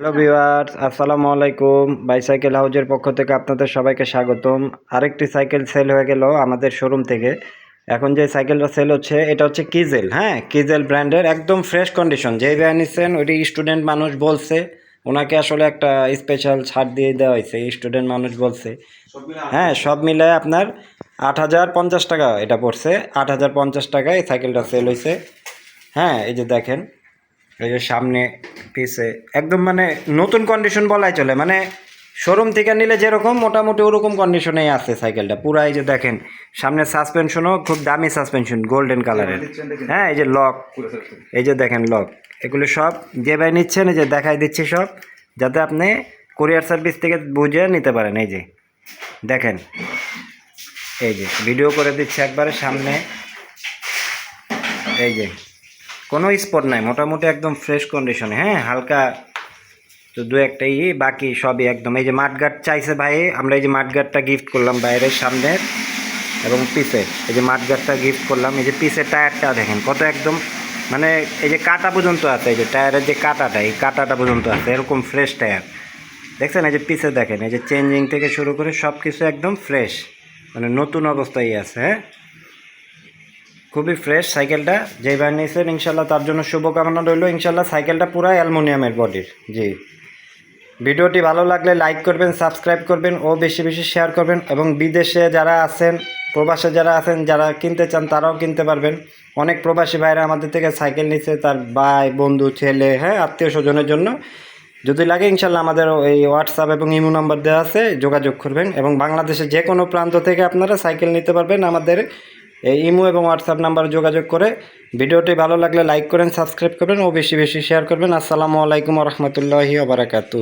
Hello viewers আসসালামু আলাইকুম bicycle হাউজের পক্ষ থেকে আপনাদের সবাইকে স্বাগতম। আরেকটি সাইকেল সেল হয়ে গেল আমাদের শোরুম থেকে। এখন যে সাইকেলটা সেল হচ্ছে এটা হচ্ছে কিজেল হ্যাঁ? কিজেল ব্র্যান্ডের একদম ফ্রেশ কন্ডিশন যেই ব্র্যান্ড নিচ্ছেন ওইটি স্টুডেন্ট মানুষ বলছে। ওনাকে আসলে একটা স্পেশাল ছাড় দিয়ে দেওয়া হয়েছে স্টুডেন্ট মানুষ বলছে। হ্যাঁ সব মিলায় আপনার আট হাজার পঞ্চাশ টাকা এটা পড়ছে। আট হাজার পঞ্চাশ টাকায় এই সাইকেলটা সেল হয়েছে। হ্যাঁ এই যে দেখেন এই যে সামনে পিছে একদম মানে নতুন কন্ডিশন বলাই চলে। মানে শোরুম থেকে নিলে যেরকম, মোটামুটি ওরকম কন্ডিশনেই আছে সাইকেলটা পুরো এই যে দেখেন, সামনে সাসপেনশনও খুব দামি সাসপেনশন গোল্ডেন কালারের হ্যাঁ এই যে লক এই যে দেখেন লক এগুলো সব যে ভাই নিচ্ছেন, এই যে দেখাই দিচ্ছি সব, যাতে আপনি কোরিয়ার সার্ভিস থেকে বুঝে নিতে পারেন। এই যে, দেখেন। এই যে ভিডিও করে দিচ্ছে একবারে সামনে। এই যে কোনো স্পট নাই, মোটামুটি একদম ফ্রেশ কন্ডিশনে হ্যাঁ হালকা তো দু একটা ই, বাকি সবই একদম। এই যে মাঠগাট চাইছে ভাই, আমরা এই যে মাঠগাটটা গিফট করলাম বাইরের সামনে এবং পিসে এই যে মাঠগাটটা গিফট করলাম, এই যে পিসের টায়ারটা দেখেন, কত একদম মানে এই যে কাটা পর্যন্ত আছে, এই যে টায়ারের যে কাটাটা, এই কাটাটা পর্যন্ত আছে, এরকম ফ্রেশ টায়ার। দেখছেন, এই যে পিসে দেখেন, এই যে চেঞ্জিং থেকে শুরু করে সব কিছু একদম ফ্রেশ মানে নতুন অবস্থায় আছে হ্যাঁ? খুবই ফ্রেশ সাইকেলটা যেই ভাই নিয়েছেন ইনশাল্লাহ তার জন্য শুভকামনা রইল। ইনশাল্লাহ সাইকেলটা পুরো অ্যালমোনিয়ামের বডির জি। ভিডিওটি ভালো লাগলে লাইক করবেন সাবস্ক্রাইব করবেন ও বেশি বেশি শেয়ার করবেন এবং বিদেশে যারা আছেন, প্রবাসে যারা আছেন, যারা কিনতে চান তারাও কিনতে পারবেন। অনেক প্রবাসী ভাইরা আমাদের থেকে সাইকেল নিচ্ছে তার ভাই, বন্ধু, ছেলে হ্যাঁ আত্মীয় স্বজনের জন্য। যদি লাগে ইনশাল্লাহ আমাদের এই হোয়াটসঅ্যাপ এবং ইমো নাম্বার দেওয়া আছে, যোগাযোগ করবেন এবং বাংলাদেশের যে কোনো প্রান্ত থেকে আপনারা সাইকেল নিতে পারবেন আমাদের এই ইমো এবং হোয়াটসঅ্যাপ নাম্বারে যোগাযোগ করে ভিডিওটি ভালো লাগলে লাইক করেন, সাবস্ক্রাইব করবেন ও বেশি বেশি শেয়ার করবেন। আসসালামু আলাইকুম রহমতুল্লাহি ওবরাকাতু